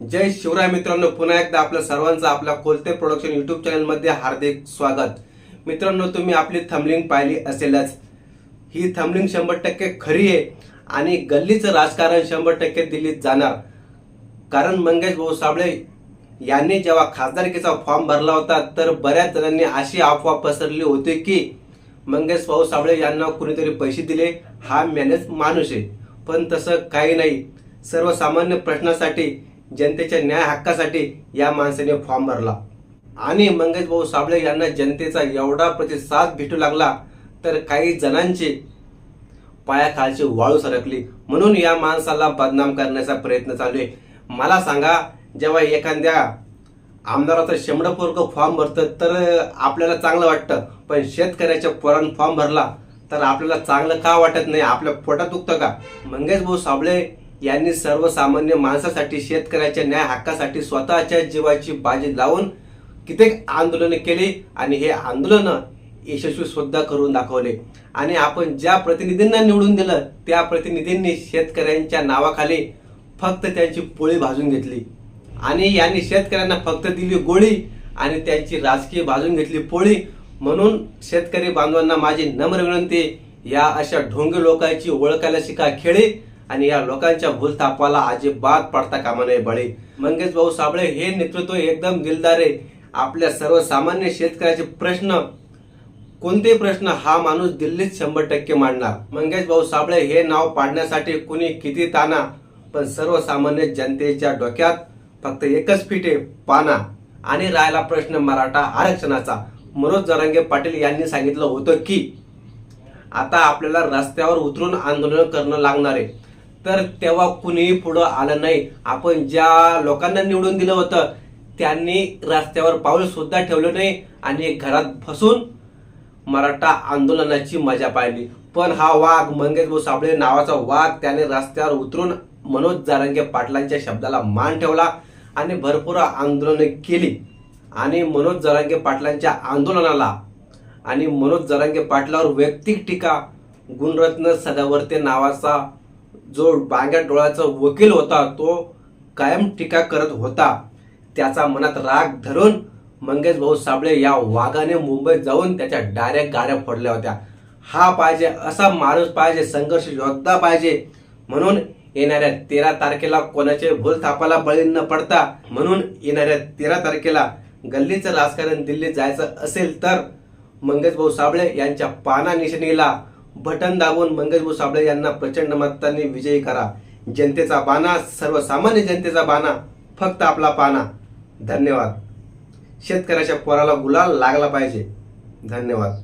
जय शिवराय मित्रांनो पुन्हा एकदा आपल्या सर्वांचं आपल्या कोलते प्रोडक्शन युट्यूब चॅनलमध्ये हार्दिक स्वागत. मित्रांनो तुम्ही आपली थमलिंग पाहिली असेलच. ही थमलिंग शंभर टक्के खरी आहे आणि गल्लीचं राजकारण शंभर टक्के दिल्लीत जाणार. कारण मंगेश भाऊ साबळे यांनी जेव्हा खासदारकीचा फॉर्म भरला होता तर बऱ्याच जणांनी अशी अफवा पसरली होती की मंगेश भाऊ साबळे यांना कुणीतरी पैसे दिले हा मॅनेज माणूस आहे. पण तसं काही नाही. सर्वसामान्य प्रश्नासाठी जनतेच्या न्याय हक्कासाठी या माणसाने फॉर्म भरला. आणि मंगेश भाऊ साबळे यांना जनतेचा एवढा प्रतिसाद भेटू लागला तर काही जणांची पायाखालची वाळू सरकली. म्हणून या माणसाला बदनाम करण्याचा प्रयत्न चालू आहे. मला सांगा जेव्हा एखाद्या आमदाराचं शंभर फॉर्म भरतं तर आपल्याला चांगलं वाटतं. पण शेतकऱ्याच्या पोरानं फॉर्म भरला तर आपल्याला चांगलं का वाटत नाही? आपल्या पोटात दुखतं का? मंगेश भाऊ साबळे यांनी सर्वसामान्य माणसासाठी शेतकऱ्याच्या न्याय हक्कासाठी स्वतःच्या जीवाची बाजी लावून कित्येक आंदोलनं केली आणि हे आंदोलन यशस्वी सुद्धा करून दाखवले. आणि आपण ज्या प्रतिनिधींना निवडून दिलं त्या प्रतिनिधींनी शेतकऱ्यांच्या नावाखाली फक्त त्यांची पोळी भाजून घेतली. आणि यांनी शेतकऱ्यांना फक्त दिली गोळी आणि त्यांची राजकीय भाजून घेतली पोळी. म्हणून शेतकरी बांधवांना माझी नम्र विनंती या अशा ढोंगे लोकांची ओळखायला शिका खेळी. आणि या लोकांच्या भूलथापाला अजिबात पडता कामा नये बळी. मंगेश भाऊ साबळे हे नेतृत्व एकदम दिलदार आहे. आपल्या सर्वसामान्य शेतकऱ्याचे प्रश्न कोणतेही प्रश्न हा माणूस दिल्लीत शंभर टक्के मांडणार? मंगेश भाऊ साबळे हे नाव पाडण्यासाठी कुणी किती ताना? पण सर्वसामान्य जनतेच्या डोक्यात फक्त एकच फिटे पाना. आणि राहिला प्रश्न मराठा आरक्षणाचा. मनोज जरांगे पाटील यांनी सांगितलं होतं की आता आपल्याला रस्त्यावर उतरून आंदोलन करणं लागणार आहे. तर तेव्हा कुणीही पुढं आलं नाही. आपण ज्या लोकांना निवडून दिलं होतं त्यांनी रस्त्यावर पाऊल सुद्धा ठेवलं नाही आणि घरात फसून मराठा आंदोलनाची मजा पाहिली. पण हा वाघ मंगेश भाऊ साबळे नावाचा वाघ त्याने रस्त्यावर उतरून मनोज जारंगे पाटलांच्या शब्दाला मान ठेवला आणि भरपूर आंदोलने केली. आणि मनोज जरांगे पाटलांच्या आंदोलनाला आणि मनोज जरांगे पाटलावर वैयक्तिक टीका गुणरत्न सदावर्ते नावाचा जो बांग्या डोळ्याचा वकील होता तो कायम टीका करत होता. त्याचा मनात राग धरून मंगेश भाऊ साबळे या वाघाने मुंबईत जाऊन त्याच्या डायरेक्ट गाड्या फोडल्या होत्या. हा पाहिजे असा माणूस पाहिजे संघर्ष योद्धा पाहिजे. म्हणून येणाऱ्या तेरा तारखेला कोणाचे भूल थापाला बळी न पडता म्हणून येणाऱ्या तेरा तारखेला गल्लीचं राजकारण दिल्लीत जायचं असेल तर मंगेश भाऊ साबळे यांच्या पाना निशाणीला बटन दाबून मंगेश साबळे यांना प्रचंड मतांनी विजयी करा. जनतेचा बाणा सर्वसामान्य जनतेचा बाणा फक्त आपला पाना. धन्यवाद. शेतकऱ्याच्या पोराला गुलाल लागला पाहिजे. धन्यवाद.